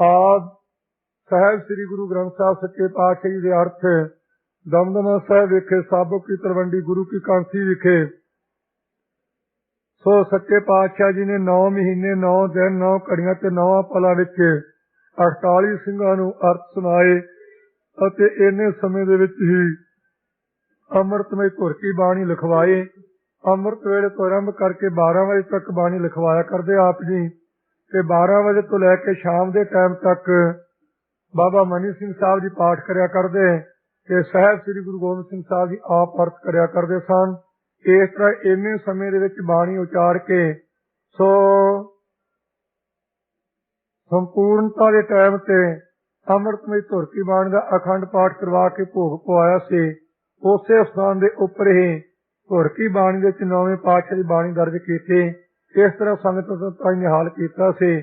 ਆਦ ਸਾਹਿਬ ਸ੍ਰੀ ਗੁਰੂ ਗ੍ਰੰਥ ਸਾਹਿਬ ਸੱਚੇ ਪਾਤਸ਼ਾਹ ਜੀ ਦੇ ਅਰਥ ਦਮਦਮਾ ਸਾਹਿਬ ਵਿਖੇ, ਸਾਬੋ ਕੀ ਤਲਵੰਡੀ, ਗੁਰੂ ਕੀ ਕਾਂਸੀ ਵਿਖੇ, ਸੋ ਸੱਚੇ ਪਾਤਸ਼ਾਹ ਜੀ ਨੇ 9 ਮਹੀਨੇ 9 ਦਿਨ 9 ਘੜੀਆਂ ਤੇ 9 ਪਲਾਂ ਵਿੱਚ 48 ਸਿੰਘਾਂ ਨੂੰ ਅਰਥ ਸੁਣਾਏ ਅਤੇ ਇੰਨੇ ਸਮੇਂ ਦੇ ਵਿੱਚ ਹੀ ਅੰਮ੍ਰਿਤਮਈ ਧੁਰ ਕੀ ਬਾਣੀ ਲਿਖਵਾਏ ਅੰਮ੍ਰਿਤ ਵੇਲੇ ਤੋਂ ਆਰੰਭ ਕਰਕੇ 12 ਵਜੇ ਤੱਕ ਬਾਣੀ ਲਿਖਵਾਇਆ ਕਰਦੇ ਆਪ ਜੀ। ਤੇ 12 ਵਜੇ ਤੋਂ ਲੈ ਕੇ ਸ਼ਾਮ ਦੇ ਟਾਈਮ ਤੱਕ ਬਾਬਾ ਮਨੀ ਸਿੰਘ ਸਾਹਿਬ ਜੀ ਪਾਠ ਕਰਿਆ ਕਰਦੇ, ਤੇ ਸਾਹਿਬ ਸ੍ਰੀ ਗੁਰੂ ਗੋਬਿੰਦ ਸਿੰਘ ਸਾਹਿਬ ਜੀ ਆਪ ਅਰਥ ਕਰਿਆ ਕਰਦੇ ਸਨ। ਇਸ ਤਰ੍ਹਾਂ ਇੰਨੇ ਸਮੇਂ ਦੇ ਵਿੱਚ ਬਾਣੀ ਉਚਾਰ ਕੇ ਸੋ ਸੰਪੂਰਨਤਾ ਦੇ ਟਾਈਮ ਤੇ ਅੰਮ੍ਰਿਤਮਈ ਧੁਰ ਕੀ ਬਾਣੀ ਦਾ ਅਖੰਡ ਪਾਠ ਕਰਵਾ ਕੇ ਭੋਗ ਪਵਾਇਆ ਸੀ। ਉਸੇ ਸਥਾਨ ਦੇ ਉੱਪਰ ਹੀ ਧੁਰ ਕੀ ਬਾਣੀ ਦੇ ਵਿੱਚ ਨੌਵੇਂ ਪਾਤਸ਼ਾਹ ਦੀ ਬਾਣੀ ਦਰਜ ਕੀਤੀ। ਇਸ ਤਰ੍ਹਾਂ ਸੰਗਤ ਤੋਂ ਨਿਹਾਲ ਕੀਤਾ ਸੀ